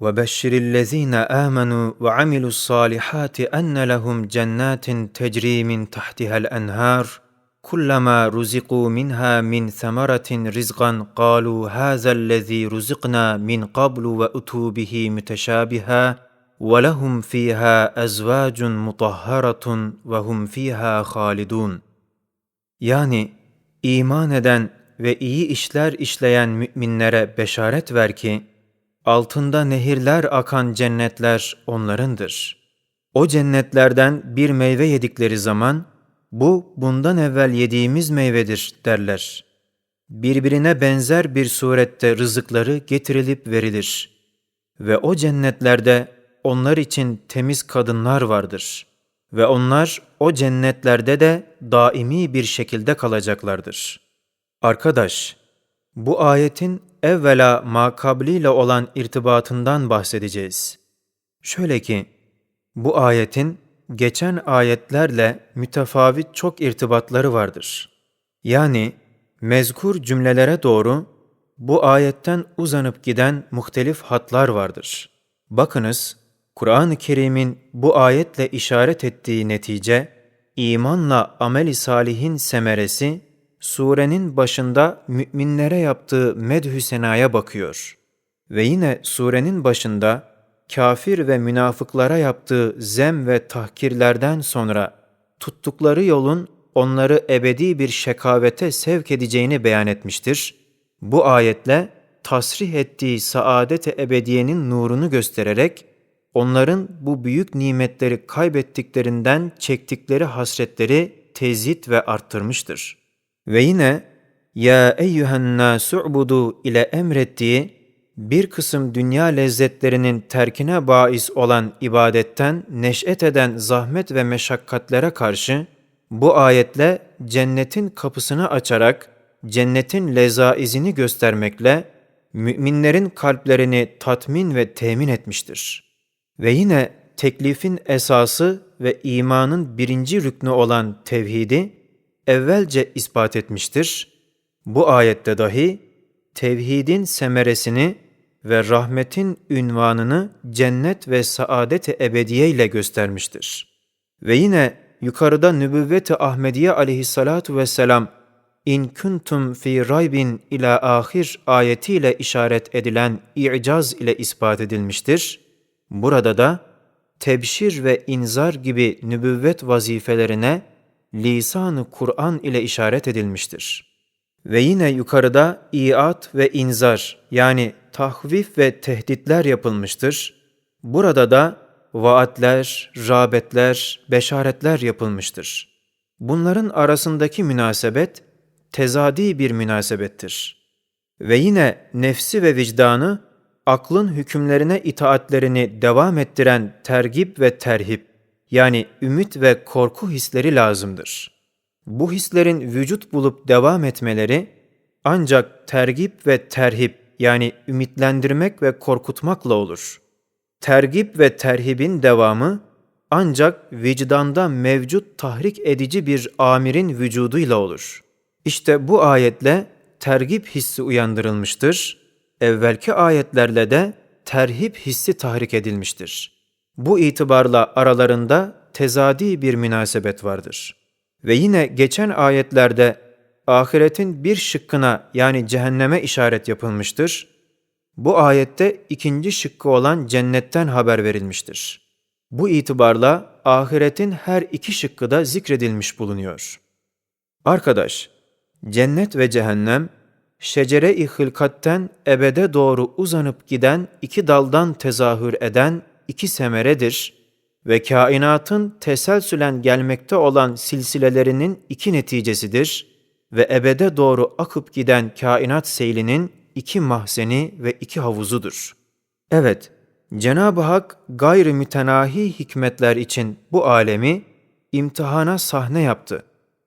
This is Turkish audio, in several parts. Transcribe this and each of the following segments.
وبشر الذين امنوا وعملوا الصالحات ان لهم جنات تجري من تحتها الانهار كلما رزقوا منها من ثمره رزقا قالوا هذا الذي رزقنا من قبل واتوا به متشابها ولهم فيها ازواج مطهره وهم فيها خالدون Yani iman eden ve iyi işler işleyen müminlere beşaret ver ki, altında nehirler akan cennetler onlarındır. O cennetlerden bir meyve yedikleri zaman, bu bundan evvel yediğimiz meyvedir derler. Birbirine benzer bir surette rızıkları getirilip verilir. Ve o cennetlerde onlar için temiz kadınlar vardır. Ve onlar o cennetlerde de daimi bir şekilde kalacaklardır. Arkadaş, bu ayetin evvela makabliyle olan irtibatından bahsedeceğiz. Şöyle ki, bu ayetin geçen ayetlerle mütefavit çok irtibatları vardır. Yani mezkur cümlelere doğru bu ayetten uzanıp giden muhtelif hatlar vardır. Bakınız, Kur'an-ı Kerim'in bu ayetle işaret ettiği netice, imanla ameli salihin semeresi, surenin başında müminlere yaptığı medhü senaya bakıyor. Ve yine surenin başında kafir ve münafıklara yaptığı zem ve tahkirlerden sonra tuttukları yolun onları ebedi bir şekavete sevk edeceğini beyan etmiştir. Bu ayetle tasrih ettiği saadet-i ebediyenin nurunu göstererek onların bu büyük nimetleri kaybettiklerinden çektikleri hasretleri tezit ve arttırmıştır. Ve yine ya eyyühen nasu'budu ile emrettiği bir kısım dünya lezzetlerinin terkine bais olan ibadetten neş'et eden zahmet ve meşakkatlere karşı bu ayetle cennetin kapısını açarak cennetin lezaizini göstermekle müminlerin kalplerini tatmin ve temin etmiştir. Ve yine teklifin esası ve imanın birinci rüknü olan tevhidi evvelce ispat etmiştir. Bu ayette dahi tevhidin semeresini ve rahmetin ünvanını cennet ve saadet-i ebediye ile göstermiştir. Ve yine yukarıda nübüvvet-i Ahmediye aleyhissalatu vesselam in kuntum fi raybin ila ahir ayetiyle işaret edilen i'caz ile ispat edilmiştir. Burada da tebşir ve inzar gibi nübüvvet vazifelerine lisan-ı Kur'an ile işaret edilmiştir. Ve yine yukarıda iat ve inzar yani tahvif ve tehditler yapılmıştır. Burada da vaatler, rağbetler, beşaretler yapılmıştır. Bunların arasındaki münasebet tezadi bir münasebettir. Ve yine nefsi ve vicdanı aklın hükümlerine itaatlerini devam ettiren tergip ve terhip yani ümit ve korku hisleri lazımdır. Bu hislerin vücut bulup devam etmeleri ancak tergip ve terhip yani ümitlendirmek ve korkutmakla olur. Tergip ve terhibin devamı ancak vicdanda mevcut tahrik edici bir amirin vücuduyla olur. İşte bu ayetle tergip hissi uyandırılmıştır. Evvelki ayetlerle de terhip hissi tahrik edilmiştir. Bu itibarla aralarında tezadi bir münasebet vardır. Ve yine geçen ayetlerde ahiretin bir şıkkına yani cehenneme işaret yapılmıştır. Bu ayette ikinci şıkkı olan cennetten haber verilmiştir. Bu itibarla ahiretin her iki şıkkı da zikredilmiş bulunuyor. Arkadaş, cennet ve cehennem, şecere-i hılkatten ebede doğru uzanıp giden iki daldan tezahür eden iki semeredir ve kainatın teselsülen gelmekte olan silsilelerinin iki neticesidir ve ebede doğru akıp giden kainat seylinin iki mahzeni ve iki havuzudur. Evet, Cenab-ı Hak gayrı mütenahi hikmetler için bu alemi imtihana sahne yaptı.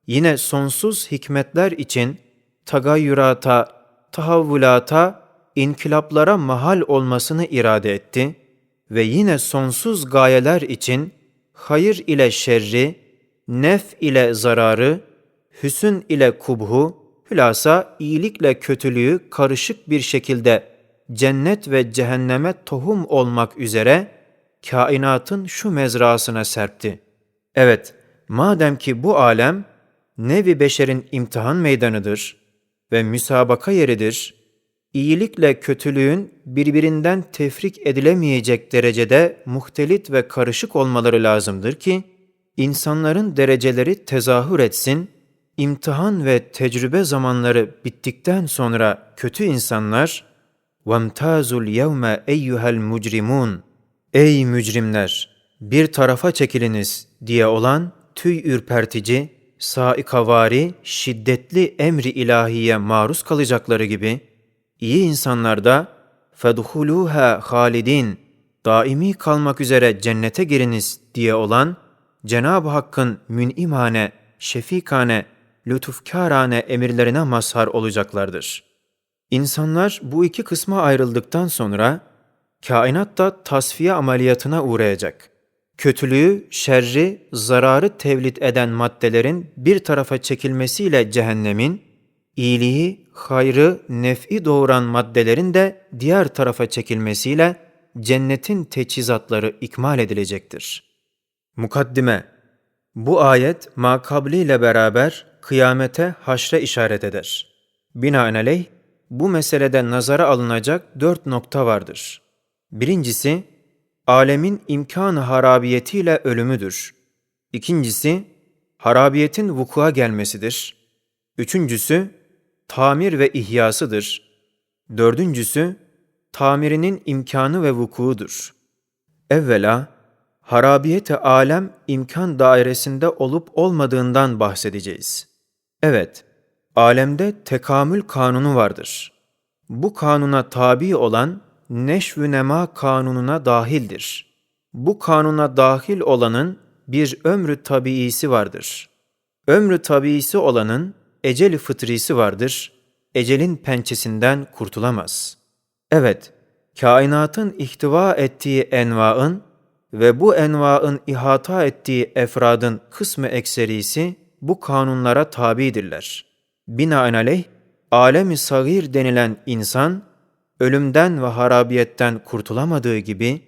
Yine sonsuz hikmetler için tagayyürata, tahavvulata, inkılaplara mahal olmasını irade etti ve yine sonsuz gayeler için hayır ile şerri, nef ile zararı, hüsün ile kubhu, hülasa iyilikle kötülüğü karışık bir şekilde cennet ve cehenneme tohum olmak üzere kainatın şu mezrasına serpti. Evet, madem ki bu alem nevi beşerin imtihan meydanıdır ve müsabaka yeridir, iyilikle kötülüğün birbirinden tefrik edilemeyecek derecede muhtelit ve karışık olmaları lazımdır ki, insanların dereceleri tezahür etsin, imtihan ve tecrübe zamanları bittikten sonra kötü insanlar, وَامْتَازُ الْيَوْمَ اَيُّهَا الْمُجْرِمُونَ Ey mücrimler! Bir tarafa çekiliniz diye olan tüy ürpertici, saikavari, şiddetli emri ilahiye maruz kalacakları gibi, iyi insanlar da فَدْخُلُوهَا halidin daimi kalmak üzere cennete giriniz diye olan Cenab-ı Hakk'ın mün'imane, şefikane, lütufkârane emirlerine mazhar olacaklardır. İnsanlar bu iki kısma ayrıldıktan sonra kainat da tasfiye ameliyatına uğrayacak. Kötülüğü, şerri, zararı tevlit eden maddelerin bir tarafa çekilmesiyle cehennemin, iyiliği, hayrı, nef'i doğuran maddelerin de diğer tarafa çekilmesiyle cennetin teçhizatları ikmal edilecektir. Mukaddime Bu ayet makabliyle beraber kıyamete haşre işaret eder. Binaenaleyh bu meselede nazara alınacak dört nokta vardır. Birincisi, alemin imkanı harabiyetiyle ölümüdür. İkincisi, harabiyetin vukua gelmesidir. Üçüncüsü, tamir ve ihyasıdır. Dördüncüsü, tamirinin imkanı ve vukuudur. Evvela, harabiyete alem imkan dairesinde olup olmadığından bahsedeceğiz. Evet, alemde tekamül kanunu vardır. Bu kanuna tabi olan neşv-ü nema kanununa dahildir. Bu kanuna dahil olanın bir ömrü tabiisi vardır. Ömrü tabiisi olanın eceli fıtrisi vardır. Ecelin pençesinden kurtulamaz. Evet, kainatın ihtiva ettiği envaın ve bu envaın ihata ettiği efradın kısmı ekserisi bu kanunlara tabidirler. Binaenaleyh, alemi sagir denilen insan, ölümden ve harabiyetten kurtulamadığı gibi,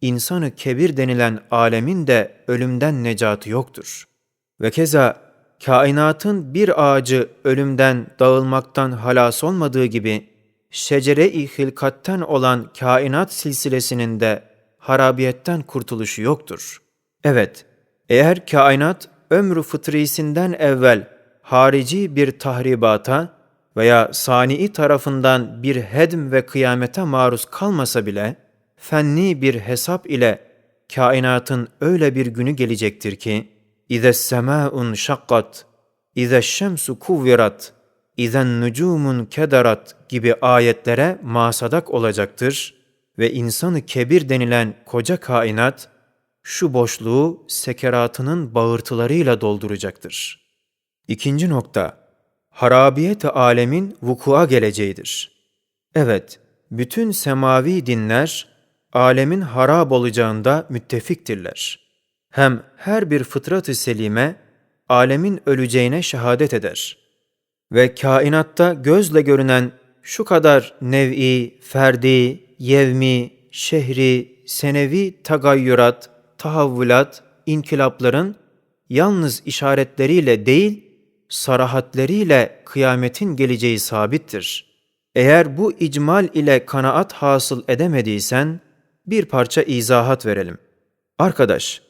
insanı kebir denilen alemin de ölümden necatı yoktur. Ve keza kainatın bir ağacı ölümden, dağılmaktan halas olmadığı gibi, şecere-i hilkatten olan kainat silsilesinin de harabiyetten kurtuluşu yoktur. Evet, eğer kainat ömrü fıtrisinden evvel harici bir tahribata veya sani'i tarafından bir hedm ve kıyamete maruz kalmasa bile, fenni bir hesap ile kainatın öyle bir günü gelecektir ki, اِذَا السَّمَاءٌ شَقَّتْ اِذَا الشَّمْسُ كُوِّرَتْ اِذَا النُّجُومٌ كَدَرَتْ gibi ayetlere masadak olacaktır ve insanı kebir denilen koca kainat, şu boşluğu sekeratının bağırtılarıyla dolduracaktır. İkinci nokta, harabiyet-i alemin vukua geleceğidir. Evet, bütün semavi dinler, alemin harab olacağında müttefiktirler. Hem her bir fıtrat-ı selime, alemin öleceğine şehadet eder. Ve kainatta gözle görünen şu kadar nev'i, ferdi, yevmi, şehri, senevi tagayyurat, tahavvulat, inkılapların yalnız işaretleriyle değil, sarahatleriyle kıyametin geleceği sabittir. Eğer bu icmal ile kanaat hasıl edemediysen, bir parça izahat verelim. Arkadaş,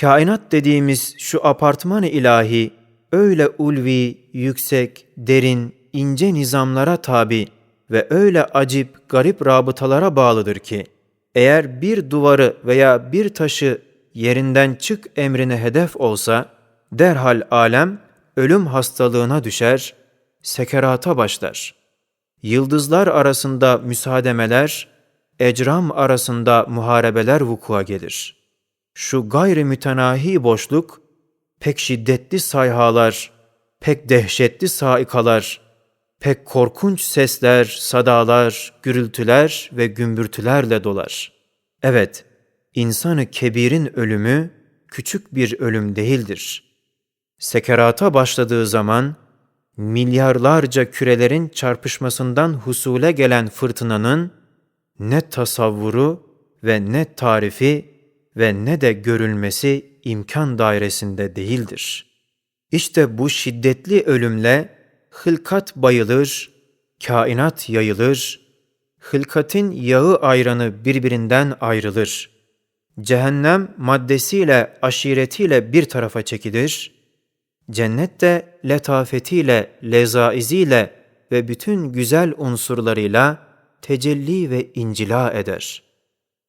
kainat dediğimiz şu apartman-ı ilahi, öyle ulvi, yüksek, derin, ince nizamlara tabi ve öyle acip, garip rabıtalara bağlıdır ki, eğer bir duvarı veya bir taşı yerinden çık emrine hedef olsa, derhal alem ölüm hastalığına düşer, sekerata başlar. Yıldızlar arasında müsaademeler, ecram arasında muharebeler vukua gelir. Şu gayri mütenahi boşluk, pek şiddetli sayhalar, pek dehşetli saikalar, pek korkunç sesler, sadalar, gürültüler ve gümbürtülerle dolar. Evet, insanı kebirin ölümü küçük bir ölüm değildir. Sekerata başladığı zaman milyarlarca kürelerin çarpışmasından husule gelen fırtınanın ne tasavvuru ve ne tarifi ve ne de görülmesi imkan dairesinde değildir. İşte bu şiddetli ölümle hılkat bayılır, kainat yayılır, hılkatin yağı ayranı birbirinden ayrılır. Cehennem maddesiyle, aşiretiyle bir tarafa çekilir, cennet de letafetiyle, lezaiziyle ve bütün güzel unsurlarıyla tecelli ve incila eder.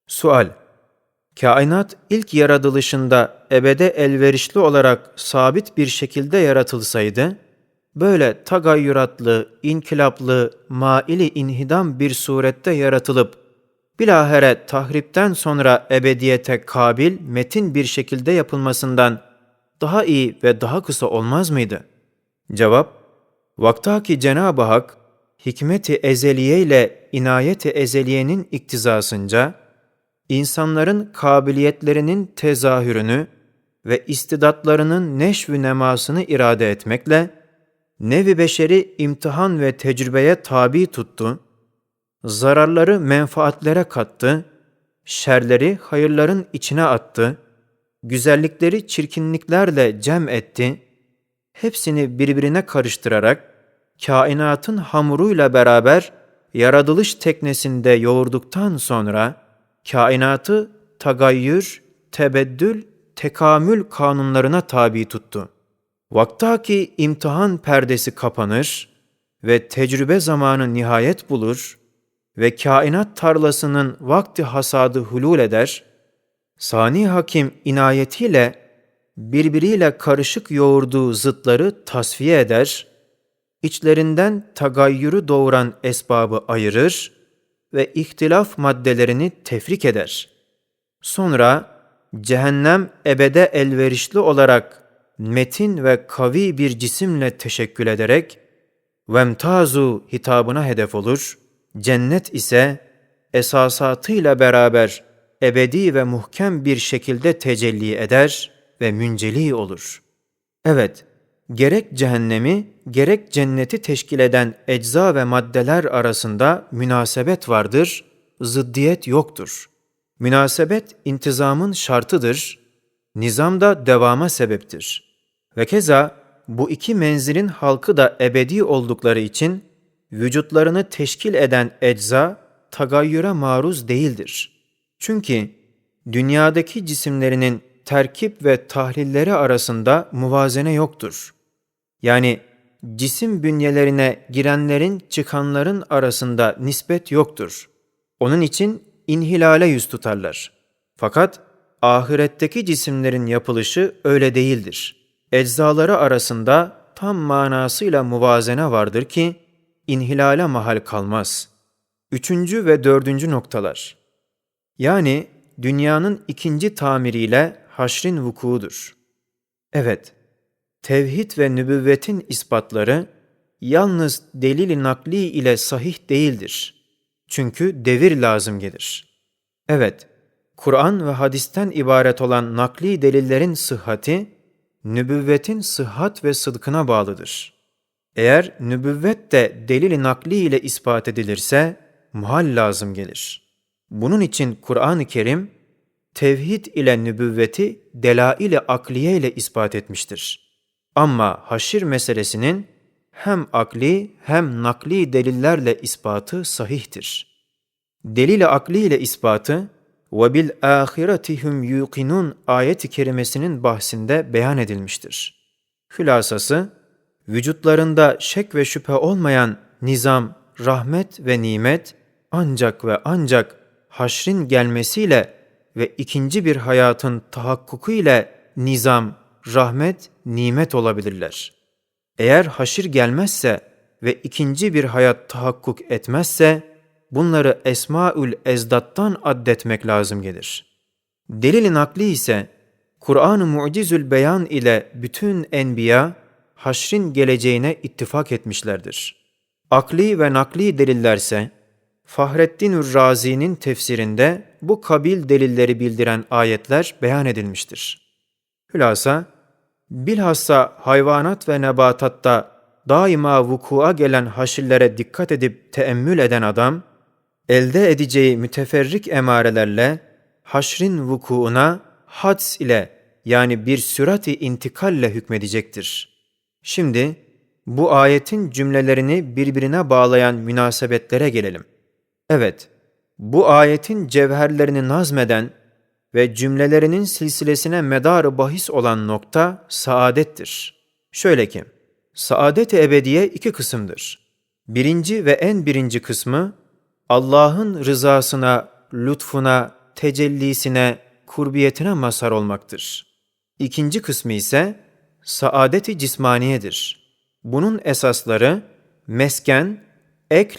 Sual Kainat ilk yaratılışında ebede elverişli olarak sabit bir şekilde yaratılsaydı, böyle tagayyüratlı, inkılaplı, maili inhidam bir surette yaratılıp, bilahere tahripten sonra ebediyete kabil, metin bir şekilde yapılmasından daha iyi ve daha kısa olmaz mıydı? Cevap, vaktaki Cenab-ı Hak, hikmeti ezeliye ile inayeti ezeliyenin iktizasınca, insanların kabiliyetlerinin tezahürünü ve istidatlarının neşv nemasını irade etmekle, nevi beşeri imtihan ve tecrübeye tabi tuttu, zararları menfaatlere kattı, şerleri hayırların içine attı, güzellikleri çirkinliklerle cem etti, hepsini birbirine karıştırarak, kainatın hamuruyla beraber yaratılış teknesinde yoğurduktan sonra, kainatı tagayyür, tebeddül, tekamül kanunlarına tabi tuttu. Vaktaki imtihan perdesi kapanır ve tecrübe zamanı nihayet bulur ve kainat tarlasının vakti hasadı hulul eder, Sani Hakim inayetiyle birbiriyle karışık yoğurduğu zıtları tasfiye eder, içlerinden tagayyürü doğuran esbabı ayırır ve ihtilaf maddelerini tefrik eder. Sonra cehennem ebede elverişli olarak metin ve kavi bir cisimle teşekkül ederek vemtazu hitabına hedef olur. Cennet ise esasatıyla beraber ebedi ve muhkem bir şekilde tecelli eder ve münceli olur. Evet, gerek cehennemi gerek cenneti teşkil eden ecza ve maddeler arasında münasebet vardır, zıddiyet yoktur. Münasebet intizamın şartıdır, nizam da devama sebeptir. Ve keza bu iki menzilin halkı da ebedi oldukları için vücutlarını teşkil eden ecza tagayyüre maruz değildir. Çünkü dünyadaki cisimlerinin terkip ve tahlilleri arasında muvazene yoktur. Yani cisim bünyelerine girenlerin çıkanların arasında nispet yoktur. Onun için inhilale yüz tutarlar. Fakat ahiretteki cisimlerin yapılışı öyle değildir. Eczaları arasında tam manasıyla muvazene vardır ki inhilale mahal kalmaz. Üçüncü ve dördüncü noktalar. Yani dünyanın ikinci tamiriyle haşrin vukuudur. Evet, tevhid ve nübüvvetin ispatları yalnız delil nakli ile sahih değildir. Çünkü devir lazım gelir. Evet, Kur'an ve hadisten ibaret olan nakli delillerin sıhhati, nübüvvetin sıhhat ve sıdkına bağlıdır. Eğer nübüvvet de delil nakli ile ispat edilirse, muhal lazım gelir. Bunun için Kur'an-ı Kerim, tevhid ile nübüvveti delail-i akliye ile ispat etmiştir. Ama haşir meselesinin hem akli hem nakli delillerle ispatı sahihtir. Delil-i akli ile ispatı ve bil ahiretihum yuqinun ayet-i kerimesinin bahsinde beyan edilmiştir. Hülasası, vücutlarında şek ve şüphe olmayan nizam, rahmet ve nimet ancak ve ancak haşrin gelmesiyle ve ikinci bir hayatın tahakkuku ile nizam, rahmet, nimet olabilirler. Eğer haşir gelmezse ve ikinci bir hayat tahakkuk etmezse, bunları Esmaül Ezdat'tan addetmek lazım gelir. Delil-i nakli ise, Kur'an-ı Mucizül Beyan ile bütün enbiya, haşrin geleceğine ittifak etmişlerdir. Akli ve nakli delillerse, Fahreddin Razi'nin tefsirinde bu kabil delilleri bildiren ayetler beyan edilmiştir. Hülasa, bilhassa hayvanat ve nebatatta daima vukua gelen haşillere dikkat edip teemmül eden adam, elde edeceği müteferrik emarelerle haşrin vukuuna hads ile yani bir sürati intikalle hükmedecektir. Şimdi bu ayetin cümlelerini birbirine bağlayan münasebetlere gelelim. Evet, bu ayetin cevherlerini nazmeden ve cümlelerinin silsilesine medarı bahis olan nokta saadettir. Şöyle ki, saadet-i ebediye iki kısımdır. Birinci ve en birinci kısmı Allah'ın rızasına, lütfuna, tecellisine, kurbiyetine mazhar olmaktır. İkinci kısmı ise saadeti cismaniyedir. Bunun esasları mesken, ekl,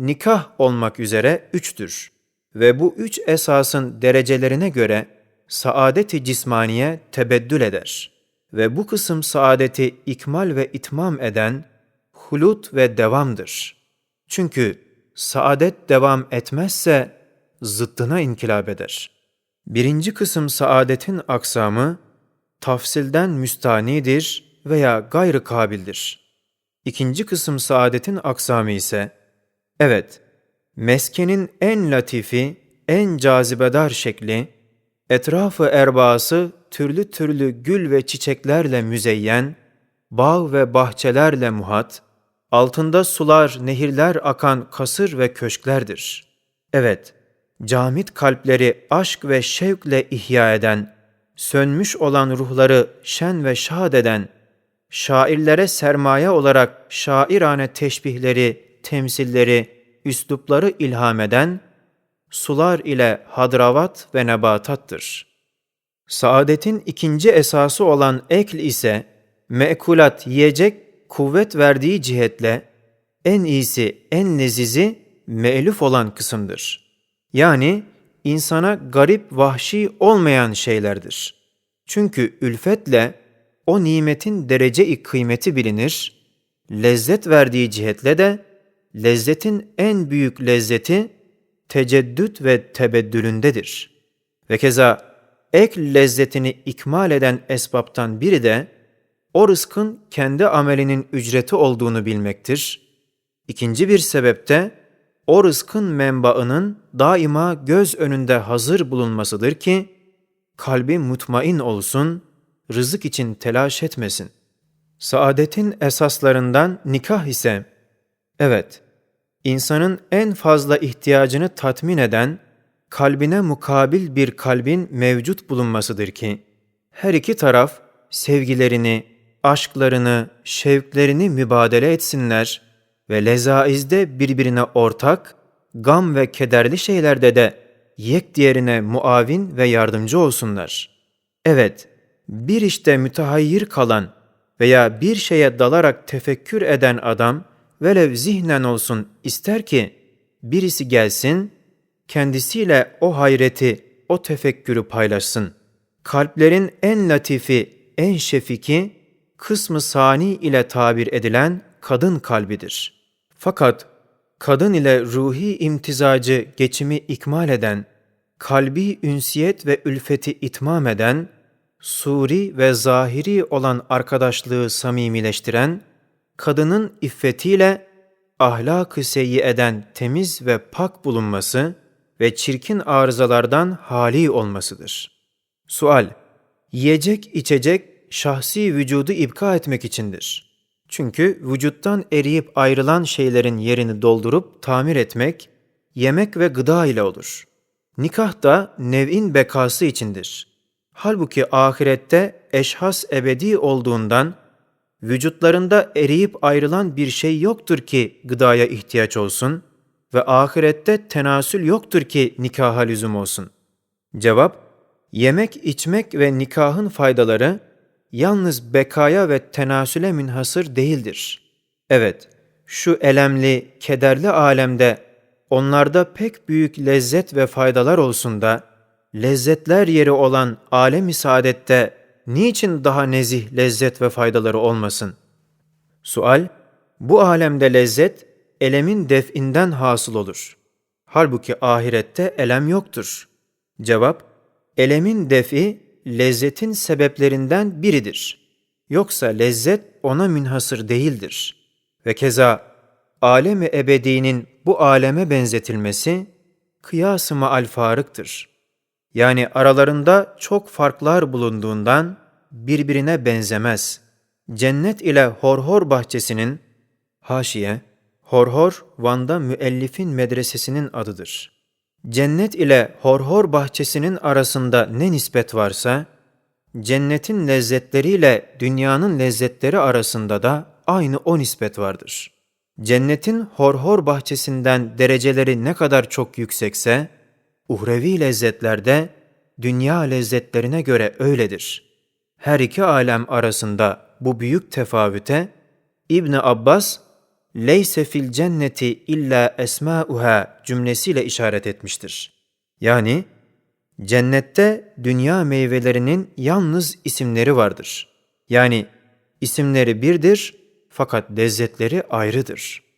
nikah olmak üzere üçtür. Ve bu üç esasın derecelerine göre saadeti cismaniye tebeddül eder. Ve bu kısım saadeti ikmal ve itmam eden hulut ve devamdır. Çünkü saadet devam etmezse zıttına inkılap eder. Birinci kısım saadetin aksamı tafsilden müstanidir veya gayrı kabildir. İkinci kısım saadetin aksamı ise evet meskenin en latifi, en cazibedar şekli, etrafı erbası türlü türlü gül ve çiçeklerle müzeyyen, bağ ve bahçelerle muhat, altında sular, nehirler akan kasır ve köşklerdir. Evet, camit kalpleri aşk ve şevkle ihya eden, sönmüş olan ruhları şen ve şad eden, şairlere sermaye olarak şairane teşbihleri, temsilleri, üslupları ilham eden, sular ile hadravat ve nebatattır. Saadetin ikinci esası olan ekl ise, mekulat yiyecek kuvvet verdiği cihetle en iyisi, en lezizi me'luf olan kısımdır. Yani insana garip, vahşi olmayan şeylerdir. Çünkü ülfetle o nimetin derece-i kıymeti bilinir, lezzet verdiği cihetle de lezzetin en büyük lezzeti teceddüt ve tebeddülündedir. Ve keza ek lezzetini ikmal eden esbaptan biri de o rızkın kendi amelinin ücreti olduğunu bilmektir. İkinci bir sebep de o rızkın menbaının daima göz önünde hazır bulunmasıdır ki kalbi mutmain olsun, rızık için telaş etmesin. Saadetin esaslarından nikah ise evet, insanın en fazla ihtiyacını tatmin eden kalbine mukabil bir kalbin mevcut bulunmasıdır ki her iki taraf sevgilerini, aşklarını, şevklerini mübadele etsinler ve lezaizde birbirine ortak, gam ve kederli şeylerde de yek diğerine muavin ve yardımcı olsunlar. Evet, bir işte mütehayyir kalan veya bir şeye dalarak tefekkür eden adam velev zihnen olsun ister ki birisi gelsin, kendisiyle o hayreti, o tefekkürü paylaşsın. Kalplerin en latifi, en şefiki, kısmı sani ile tabir edilen kadın kalbidir. Fakat kadın ile ruhi imtizacı geçimi ikmal eden, kalbi ünsiyet ve ülfeti itmam eden, suri ve zahiri olan arkadaşlığı samimileştiren, kadının iffetiyle ahlak-ı eden temiz ve pak bulunması ve çirkin arızalardan hali olmasıdır. Sual, yiyecek içecek şahsi vücudu ibka etmek içindir. Çünkü vücuttan eriyip ayrılan şeylerin yerini doldurup tamir etmek, yemek ve gıda ile olur. Nikah da nev'in bekası içindir. Halbuki ahirette eşhas ebedi olduğundan vücutlarında eriyip ayrılan bir şey yoktur ki gıdaya ihtiyaç olsun ve ahirette tenasül yoktur ki nikaha lüzum olsun. Cevap, yemek, içmek ve nikahın faydaları yalnız bekaya ve tenasüle münhasır değildir. Evet, şu elemli, kederli alemde onlarda pek büyük lezzet ve faydalar olsun da, lezzetler yeri olan alem-i saadette niçin daha nezih lezzet ve faydaları olmasın? Sual, bu alemde lezzet, elemin def'inden hasıl olur. Halbuki ahirette elem yoktur. Cevap, elemin defi lezzetin sebeplerinden biridir. Yoksa lezzet ona münhasır değildir. Ve keza alemi ebedinin bu aleme benzetilmesi kıyas-ı maal farıktır. Yani aralarında çok farklar bulunduğundan birbirine benzemez. Cennet ile horhor bahçesinin haşiye, horhor Van'da müellifin medresesinin adıdır. Cennet ile horhor bahçesinin arasında ne nispet varsa, cennetin lezzetleriyle dünyanın lezzetleri arasında da aynı o nispet vardır. Cennetin horhor bahçesinden dereceleri ne kadar çok yüksekse, uhrevi lezzetlerde dünya lezzetlerine göre öyledir. Her iki alem arasında bu büyük tefavüte İbn Abbas leyse fil cenneti illa esmauha cümlesiyle işaret etmiştir. Yani cennette dünya meyvelerinin yalnız isimleri vardır. Yani isimleri birdir fakat lezzetleri ayrıdır.''